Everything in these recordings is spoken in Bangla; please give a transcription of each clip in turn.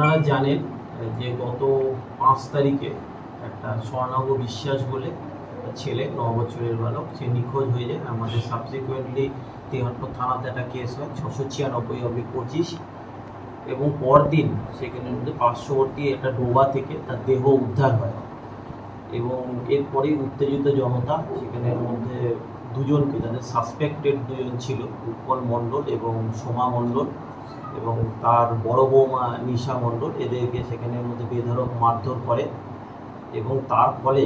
আপনারা জানেন যে গত পাঁচ তারিখে একটা স্বর্ণাঙ্গ বিশ্বাস বলে ছেলে, ন বছরের বালক, সে নিখোঁজ হয়ে যায়। আমাদের সাবসিকুয়েন্টলি তেহট্টর থানাতে একটা কেস হয়, ছশো ছিয়ানব্বই অব্দি পঁচিশ। এবং পরদিন সেখানের মধ্যে পার্শ্ববর্তী একটা ডোবা থেকে তার দেহ উদ্ধার হয়। এবং এরপরেই উত্তেজিত জনতা সেখানের মধ্যে দুজনকে, যাদের সাসপেক্টেড দুজন ছিল, উৎপল মণ্ডল এবং সোমা মণ্ডল এবং তার বড় বৌমা নিশা মণ্ডল এদেরকে সেখানের মধ্যে বেধড়ক মারধর করে এবং তার ফলে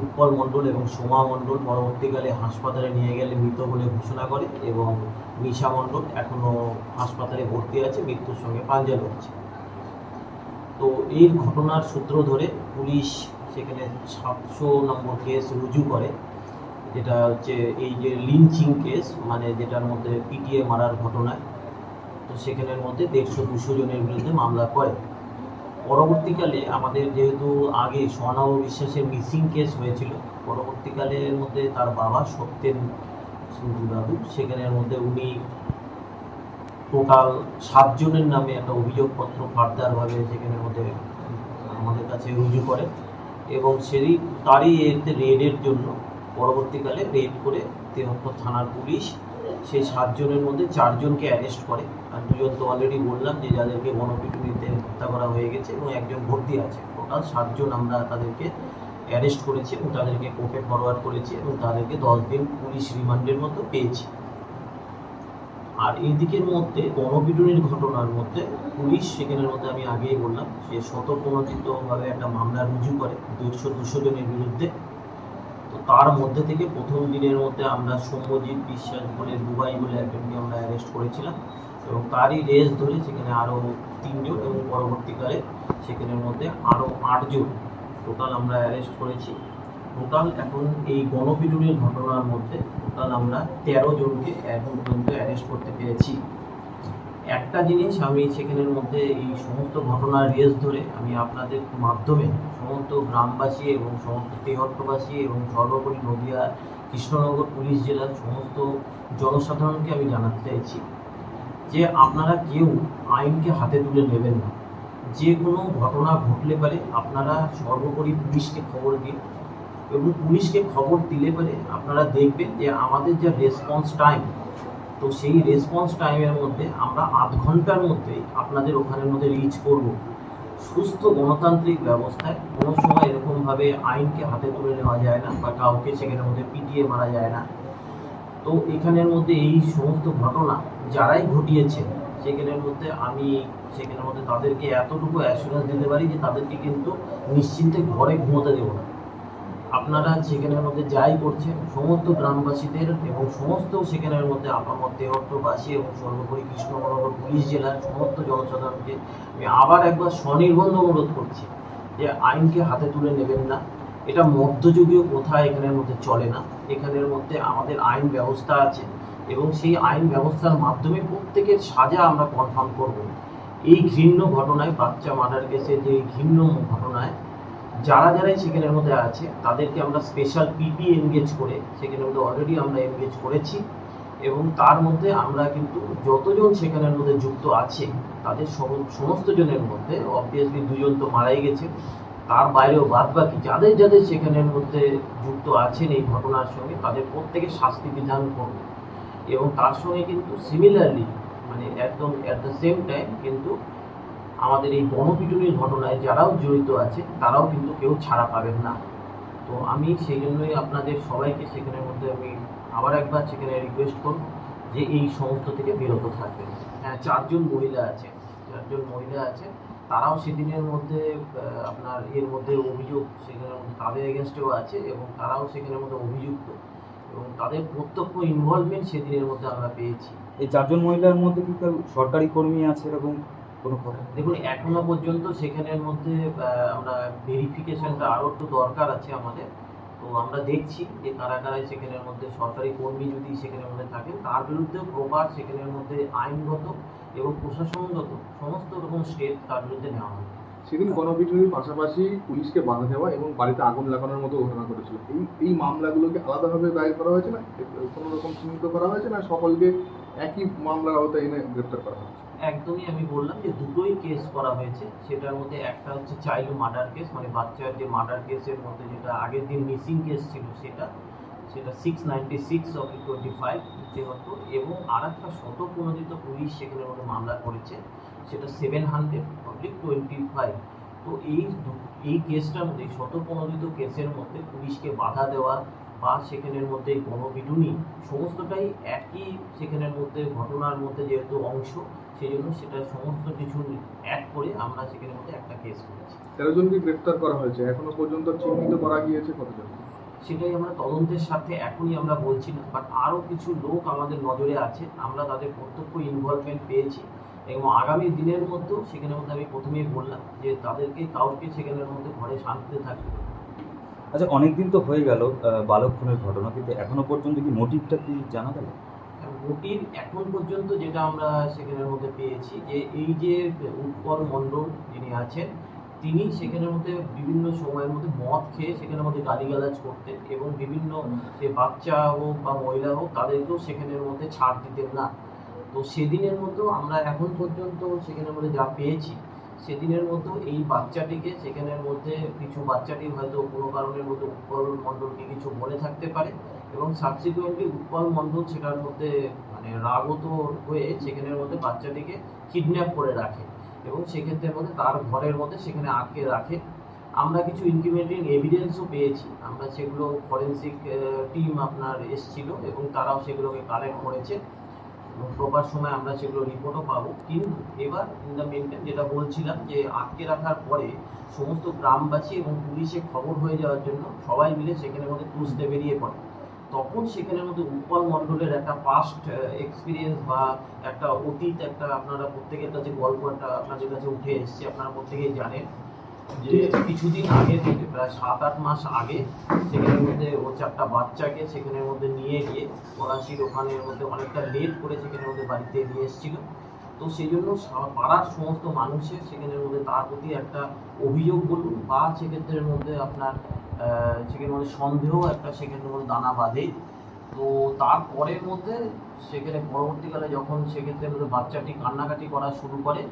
উৎপল মণ্ডল এবং সোমা মণ্ডল পরবর্তীকালে হাসপাতালে নিয়ে গেলে মৃত বলে ঘোষণা করে এবং নিশা মণ্ডল এখনও হাসপাতালে ভর্তি আছে, মৃত্যুর সঙ্গে পাঞ্জা হচ্ছে তো এই ঘটনার সূত্র ধরে পুলিশ সেখানে সাতশো নম্বর কেস রুজু করে। যেটা হচ্ছে এই যে লিঞ্চিং কেস মানে যেটার মধ্যে পিটিএ মারার ঘটনায় তো সেখানের মধ্যে দেড়শো, দুশো জনের বিরুদ্ধে মামলা করে। পরবর্তীকালে আমাদের যেহেতু আগে স্বর্ণাব বিশ্বাসের মিসিং কেস হয়েছিল, পরবর্তীকালের মধ্যে তার বাবা সত্যেন দাদু সেখানের মধ্যে উনি টোটাল সাতজনের নামে একটা অভিযোগপত্র ফার্দারভাবে সেখানের মধ্যে আমাদের কাছে রুজু করে এবং সেই তারই এতে রেডের জন্য পরবর্তীকালে রেড করে তেহট্টর থানার পুলিশ সেই সাতজনের মধ্যে চারজনকে অ্যারেস্ট করে। আর দুজন তো অলরেডি বললাম যে যাদেরকে গণপিটুনিতে হত্যা করা হয়ে গেছে এবং একজন ভর্তি আছে। টোটাল সাতজন আমরা তাদেরকে অ্যারেস্ট করেছি এবং তাদেরকে কোর্টে ফরওয়ার্ড করেছি এবং তাদেরকে দশ দিন পুলিশ রিমান্ডের মতো পেয়েছি। আর এই দিকের মধ্যে, গণপিটুনির ঘটনার মধ্যে পুলিশ, সেখানের মধ্যে আমি আগেই বললাম সে স্বতঃপ্রণোদিতভাবে একটা মামলা রুজু করে। দুশো দুশো জনের বিরুদ্ধে তো তার মধ্যে থেকে প্রথম দিনের মধ্যে আমরা সৌম্যজিৎ বিশ্বাস বলে দুবাই বলে একজনকে আমরা অ্যারেস্ট করেছিলাম এবং তারই রেস ধরে সেখানে আরও তিনজন এবং পরবর্তীকালে সেখানের মধ্যে আরও আটজন টোটাল আমরা অ্যারেস্ট করেছি। টোটাল এখন এই গণপিটুনির ঘটনার মধ্যে টোটাল আমরা তেরো জনকে এখন পর্যন্ত অ্যারেস্ট করতে পেরেছি। একটা জিনিস আমি সেখানের মধ্যে এই সমস্ত ঘটনার রেস ধরে আমি আপনাদের মাধ্যমে সমস্ত গ্রামবাসী এবং সমস্ত তেহট্টবাসী এবং সর্বোপরি নদিয়া, কৃষ্ণনগর, পুলিশ জেলার সমস্ত জনসাধারণকে আমি জানাতে চাইছি যে আপনারা কেউ আইনকে হাতে তুলে নেবেন না। যে কোনো ঘটনা ঘটলে পারে আপনারা সর্বোপরি পুলিশকে খবর দিন এবং পুলিশকে খবর দিলে পারে আপনারা দেখবেন যে আমাদের যে রেসপন্স টাইম তো সেই রেসপন্স টাইমের মধ্যে আমরা আধ ঘণ্টার মধ্যেই আপনাদের ওখানের মধ্যে রিচ করব। সুস্থ গণতান্ত্রিক ব্যবস্থায় কোনো সময় এরকমভাবে আইনকে হাতে তুলে নেওয়া যায় না বা কাউকে সেখানের মধ্যে পিটিয়ে মারা যায় না। তো এখানের মধ্যে এই সমস্ত ঘটনা যারাই ঘটিয়েছে, সেখানের মধ্যে আমি, সেখানের মধ্যে তাদেরকে এতটুকু অ্যাসুরেন্স দিতে পারি যে তাদেরকে কিন্তু নিশ্চিন্তে ঘরে ঘুমোতে দেবো না। আপনারা সেখানের মধ্যে যাই করছেন, সমস্ত গ্রামবাসীদের এবং সমস্ত সেখানের মধ্যে আপামত দেহট্টবাসী এবং সর্বোপরি কৃষ্ণনগর পুলিশ জেলার সমস্ত জনসাধারণকে আমি আবার একবার স্বনির্বন্ধ অনুরোধ করছি যে আইনকে হাতে তুলে নেবেন না। এটা মধ্যযুগীয় প্রথা এখানের মধ্যে চলে না। এখানের মধ্যে আমাদের আইন ব্যবস্থা আছে এবং সেই আইন ব্যবস্থার মাধ্যমে প্রত্যেকের সাজা আমরা কনফার্ম করব। এই ঘৃণ্য ঘটনায় বাচ্চা মার্ডার কেসে যে ঘৃণ্য ঘটনায় যারা যারাই সেখানের মধ্যে আছে, তাদেরকে আমরা স্পেশাল পিপি এনগেজ করে সেখানের মধ্যে অলরেডি আমরা এনগেজ করেছি এবং তার মধ্যে আমরা কিন্তু যতজন সেখানের মধ্যে যুক্ত আছে, তাদের সম- সমস্ত জনের মধ্যে অবভিয়াসলি দুজন তো মারাই গেছে, তার বাইরেও বাদ বাকি যাদের যাদের সেখানের মধ্যে যুক্ত আছেন এই ঘটনার সঙ্গে তাদের প্রত্যেকের শাস্তি বিধান করবে। এবং তার সঙ্গে কিন্তু সিমিলারলি মানে একদম অ্যাট দ্য সেম টাইম কিন্তু আমাদের এই গণপিটুনির ঘটনায় যারাও জড়িত আছে, তারাও কিন্তু কেউ ছাড়া পাবেন না। তো আমি সেই জন্যই আপনাদের সবাইকে সেখানের মধ্যে আমি আবার একবার সেখানে রিকোয়েস্ট করব যে এই সমস্ত থেকে বিরত থাকবেন। হ্যাঁ চারজন মহিলা আছে, চারজন মহিলা আছে, তারাও সেদিনের মধ্যে আপনার এর মধ্যে অভিযোগ সেখানের মধ্যে, তাদের এগেনস্টেও আছে এবং তারাও সেখানের মধ্যে অভিযুক্ত। এবং তাদের প্রত্যক্ষ ইনভলভমেন্ট সেদিনের মধ্যে আমরা পেয়েছি। এই চারজন মহিলার মধ্যে কি সরকারি কর্মী আছে এরকম? কোনো খবর দেখুন, এখনও পর্যন্ত সেখানের মধ্যে আমরা ভেরিফিকেশনটা আরও একটু দরকার আছে আমাদের। তো আমরা দেখছি যে কারা কারা সেখানের মধ্যে সরকারি কর্মী যদি সেখানের মধ্যে থাকেন, তার বিরুদ্ধেও প্রপার সেখানের মধ্যে আইনগত এবং প্রশাসনগত সমস্ত রকম স্টেপ তার বিরুদ্ধে নেওয়া হবে। সেদিন গণপিটুনির পাশাপাশি পুলিশকে বাধা দেওয়া এবং বাড়িতে আগুন লাগানোর মতো ঘটনা ঘটেছিল। এই এই মামলাগুলোকে আলাদাভাবে দায়ের করা হয়েছে না? কোনো রকম চিহ্নিত করা হয়েছে না? সকলকে একই মামলার আওতায় এনে গ্রেপ্তার করা হয়েছে? একদমই আমি বললাম যে দুটোই কেস করা হয়েছে। সেটার মধ্যে একটা হচ্ছে চাইল্ড মার্ডার কেস মানে বাচ্চার যে মার্ডার কেসের মধ্যে যেটা আগের দিন মিসিং কেস ছিল সেটা সেটা six ninety six of twenty five যেহেতু এবং আর একটা শতপ্রণোদিত পুলিশ সেখানের মধ্যে মামলা করেছে, সেটা seven hundred oblique twenty five তো এই এই কেসটার মধ্যে শতপ্রণোদিত কেসের মধ্যে পুলিশকে বাধা দেওয়া বা সেখানের মধ্যে গণপিটুনি, সমস্তটাই একই সেখানের মধ্যে ঘটনার মধ্যে যেহেতু অংশ সেই জন্য সেটা সমস্ত কিছু অ্যাড করে আমরা সেখানের মধ্যে একটা কেস করেছি। তেরো জনকে গ্রেপ্তার করা হয়েছে। এখনও পর্যন্ত চিহ্নিত করা গিয়েছে কতজন? সেটাই আমরা তদন্তের সাথে এখনই আমরা বলছি না বাট আরও কিছু লোক আমাদের নজরে আছে। আমরা তাদের প্রত্যক্ষ ইনভলভমেন্ট পেয়েছি এবং আগামী দিনের মধ্যেও সেখানের মধ্যে আমি প্রথমেই বললাম যে তাদেরকে কাউকে সেখানের মধ্যে ঘরে শান্তিতে থাকতে। আচ্ছা অনেকদিন তো হয়ে গেল বালক খুনের ঘটনা কিন্তু এখনও পর্যন্ত কি মোটিভটা কি জানা গেল? মোটিভ এখন পর্যন্ত যেটা আমরা সেখানের মধ্যে পেয়েছি যে এই যে উৎপল মণ্ডল যিনি আছেন, তিনি সেখানের মধ্যে বিভিন্ন সময়ের মধ্যে মদ খেয়ে সেখানের মধ্যে গালিগালাজ করতেন এবং বিভিন্ন যে বাচ্চা হোক বা মহিলা হোক, তাদেরকেও সেখানের মধ্যে ছাড় দিতেন না। তো সেদিনের মধ্যেও আমরা এখন পর্যন্ত সেখানের মধ্যে যা পেয়েছি সেদিনের মধ্যেও এই বাচ্চাটিকে, সেখানের মধ্যে কিছু বাচ্চাটি হয়তো কোনো কারণের মধ্যে উৎপল মণ্ডলকে কিছু বলে থাকতে পারে এবং সাবসিকুয়েন্টলি উৎপল মণ্ডল সেটার মধ্যে মানে রাগত হয়ে সেখানের মধ্যে বাচ্চাটিকে কিডন্যাপ করে রাখে এবং সেক্ষেত্রে মধ্যে তার ঘরের মধ্যে সেখানে আটকে রাখে। আমরা কিছু ইনক্রিমেন্টিং এভিডেন্সও পেয়েছি। আমরা সেগুলো ফরেন্সিক টিম আপনার এসছিল এবং তারাও সেগুলোকে কালেক্ট করেছে। প্রপার সময় আমরা সেগুলো রিপোর্টও পাবো। কিন্তু এবার ইন দ্য মেনটেন যেটা বলছিলাম যে আটকে রাখার পরে সমস্ত গ্রামবাসী এবং পুলিশে খবর হয়ে যাওয়ার জন্য সবাই মিলে সেখানের মধ্যে খুঁজতে বেরিয়ে পড়ে। তখন সেখানের মধ্যে উৎপল মণ্ডলের একটা পাস্ট এক্সপিরিয়েন্স বা একটা অতীত, একটা আপনারা প্রত্যেকের কাছে গল্প, একটা আপনাদের কাছে উঠে এসছে, আপনারা প্রত্যেকেই জানেন। কিছুদিন আগে থেকে, প্রায় সাত আট মাস আগে, সেখানের মধ্যে ও চারটা বাচ্চাকে সেখানের মধ্যে নিয়ে গিয়ে, পলাশির ওখানের মধ্যে অনেকটা লেট করে সেখানের মধ্যে বাড়িতে নিয়ে এসেছিল। তো সেই জন্য পাড়ার সমস্ত মানুষের সেখানের মধ্যে তার প্রতি একটা অভিযোগ বলুন বা সেক্ষেত্রের মধ্যে আপনার সেখানের মধ্যে সন্দেহ একটা সেখানের মধ্যে দানা বাঁধে। তো তারপরের মধ্যে সেখানে পরবর্তীকালে যখন সেক্ষেত্রে বাচ্চাটি কান্নাকাটি করা শুরু করে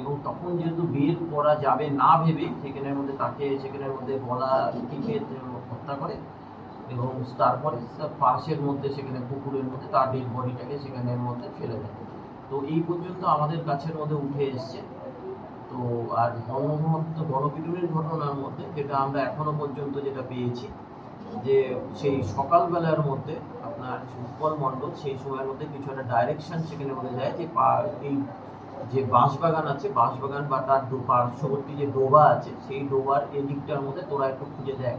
এবং তখন যেহেতু বের করা যাবে না ভেবে সেখানের মধ্যে তাকে, সেখানের মধ্যে গলা টিপে হত্যা করে এবং তারপরে পাশের মধ্যে, সেখানে পুকুরের মধ্যে তার ডেড বডিটাকে সেখানের মধ্যে ফেলে দেয়। তো এই পর্যন্ত আমাদের কাছের মধ্যে উঠে এসছে। তো আর গণহত্যা গণপিটুনির ঘটনার মধ্যে যেটা আমরা এখনও পর্যন্ত যেটা পেয়েছি, যে সেই সকালবেলার মধ্যে আপনার উৎপল মণ্ডল সেই সময়ের মধ্যে কিছু একটা ডাইরেকশন সেখানে মধ্যে দেয় যে এই যে বাঁশবাগান আছে, বাঁশবাগান বা তার পার্শ্ববর্তী যে ডোবা আছে, সেই ডোবার এই দিকটার মধ্যে তোরা একটু খুঁজে দেখ।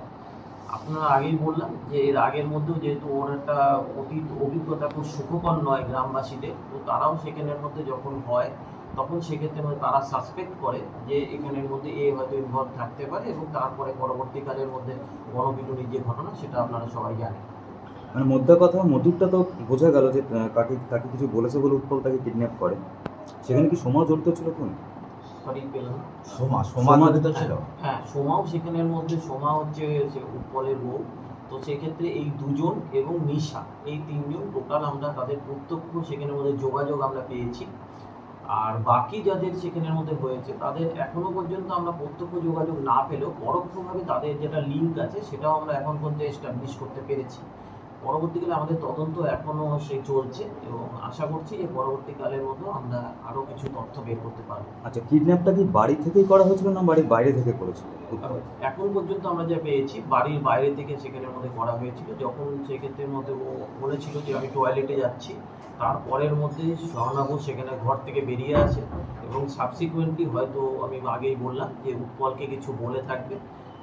আপনারা আগেই বললাম যে এর আগের মধ্যেও যেহেতু ওর একটা অতীত অভিজ্ঞতা খুব সুখকর নয় গ্রামবাসীদের, তো তারাও সেখানের মধ্যে যখন হয়, তখন সেক্ষেত্রে মধ্যে তারা সাসপেক্ট করে যে এখানের মধ্যে এ হয়তো ইনভলভ থাকতে পারে এবং তারপরে পরবর্তীকালের মধ্যে গণপিটুনির যে ঘটনা, সেটা আপনারা সবাই জানেন। মানে মোদ্দা কথা, মধুরটা তো বোঝা গেল যে কাকে তাকে কিছু বলেছে বলে উৎপল তাকে কিডন্যাপ করে। সেখানে কি সময় জড়িত ছিল কোন? পেলাম। সোমা সোমা সোমা জড়িত ছিল? হ্যাঁ সোমাও সেখানের মধ্যে সোমা হচ্ছে সে উৎপলের বউ। তো সেক্ষেত্রে এই দুজন এবং নিশা এই তিনজন টোটাল আমরা তাদের প্রত্যক্ষ সেখানের মধ্যে যোগাযোগ আমরা পেয়েছি। আর বাকি যাদের সেখানের মধ্যে হয়েছে তাদের এখনও পর্যন্ত আমরা প্রত্যক্ষ যোগাযোগ না পেলেও পরোক্ষভাবে তাদের যেটা লিঙ্ক আছে সেটাও আমরা এখন পর্যন্ত এস্টাবলিশ করতে পেরেছি। পরবর্তীকালে আমাদের তদন্ত এখনও সে চলছে এবং আশা করছি যে পরবর্তীকালের মতো আমরা আরও কিছু তথ্য বের করতে পারব। আচ্ছা কিডন্যাপটা কি বাড়ি থেকেই করা হয়েছিল না বাড়ির বাইরে থেকে করেছিল? এখন পর্যন্ত আমরা যা পেয়েছি বাড়ির বাইরে থেকে সেখানের মধ্যে করা হয়েছিল। যখন সেক্ষেত্রের মধ্যে ও বলেছিল যে আমি টয়লেটে যাচ্ছি তারপরের মধ্যে স্বর্ণাবু সেখানে ঘর থেকে বেরিয়ে আসে এবং সাবসিকুয়েন্টলি হয়তো আমি আগেই বললাম যে উৎপলকে কিছু বলে থাকবে।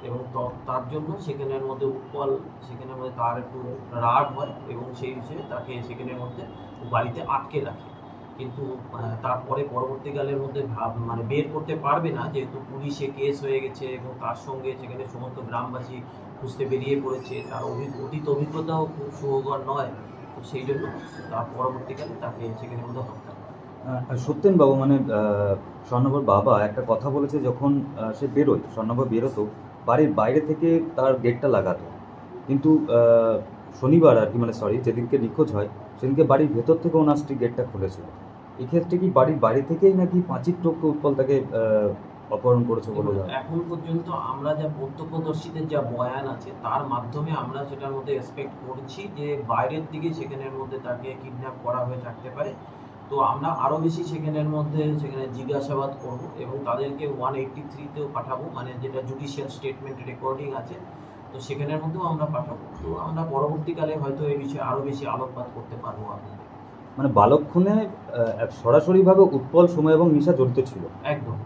এবং তার জন্য সেখানের মধ্যে উৎপল সেখানের মধ্যে তার একটু রাগ হয় এবং সেই হিসেবে তাকে সেখানের মধ্যে বাড়িতে আটকে রাখে কিন্তু তারপরে পরবর্তীকালের মধ্যে ভাব- মানে বের করতে পারবে না যেহেতু পুলিশে কেস হয়ে গেছে এবং তার সঙ্গে সেখানে সমস্ত গ্রামবাসী খুঁজতে বেরিয়ে পড়েছে তার অতীত অভিজ্ঞতাও খুব সুখকর নয় তো সেই জন্য তার পরবর্তীকালে তাকে সেখানে মধ্যে হত্যা। সত্যেন বাবু মানে আহ, স্বর্ণভর বাবা একটা কথা বলেছে যখন সে বেরোয় স্বর্ণভর বেরোতো বাড়ির বাইরে থেকে তার গেটটা লাগাতো। কিন্তু শনিবার আর কি মানে সরি যেদিনকে নিখোঁজ হয় সেদিনকে বাড়ির ভেতর থেকে ওনার স্ত্রী গেটটা খুলেছিল। এক্ষেত্রে কি বাড়ির বাইরে থেকেই নাকি পাঁচির টোপকে উৎপল তাকে অপহরণ করেছে বলে এখন পর্যন্ত আমরা যা প্রত্যক্ষদর্শীদের যা বয়ান আছে তার মাধ্যমে আমরা সেটার মধ্যে এক্সপেক্ট করছি যে বাইরের দিকে সেখানের মধ্যে তাকে কিডন্যাপ করা হয়ে থাকতে পারে। তো আমরা আরও বেশি সেখানের মধ্যে সেখানে জিজ্ঞাসাবাদ করব এবং তাদেরকে ওয়ান এইটটি থ্রিতেও পাঠাবো মানে যেটা জুডিশিয়াল স্টেটমেন্ট রেকর্ডিং আছে তো সেখানের মধ্যেও আমরা পাঠাবো। তো আমরা পরবর্তীকালে হয়তো এই বিষয়ে আরও বেশি আলোকপাত করতে পারব আপনাদের। মানে বালক খুনে সরাসরিভাবে উৎপল সময় এবং নিশা জড়িত ছিল? একদম।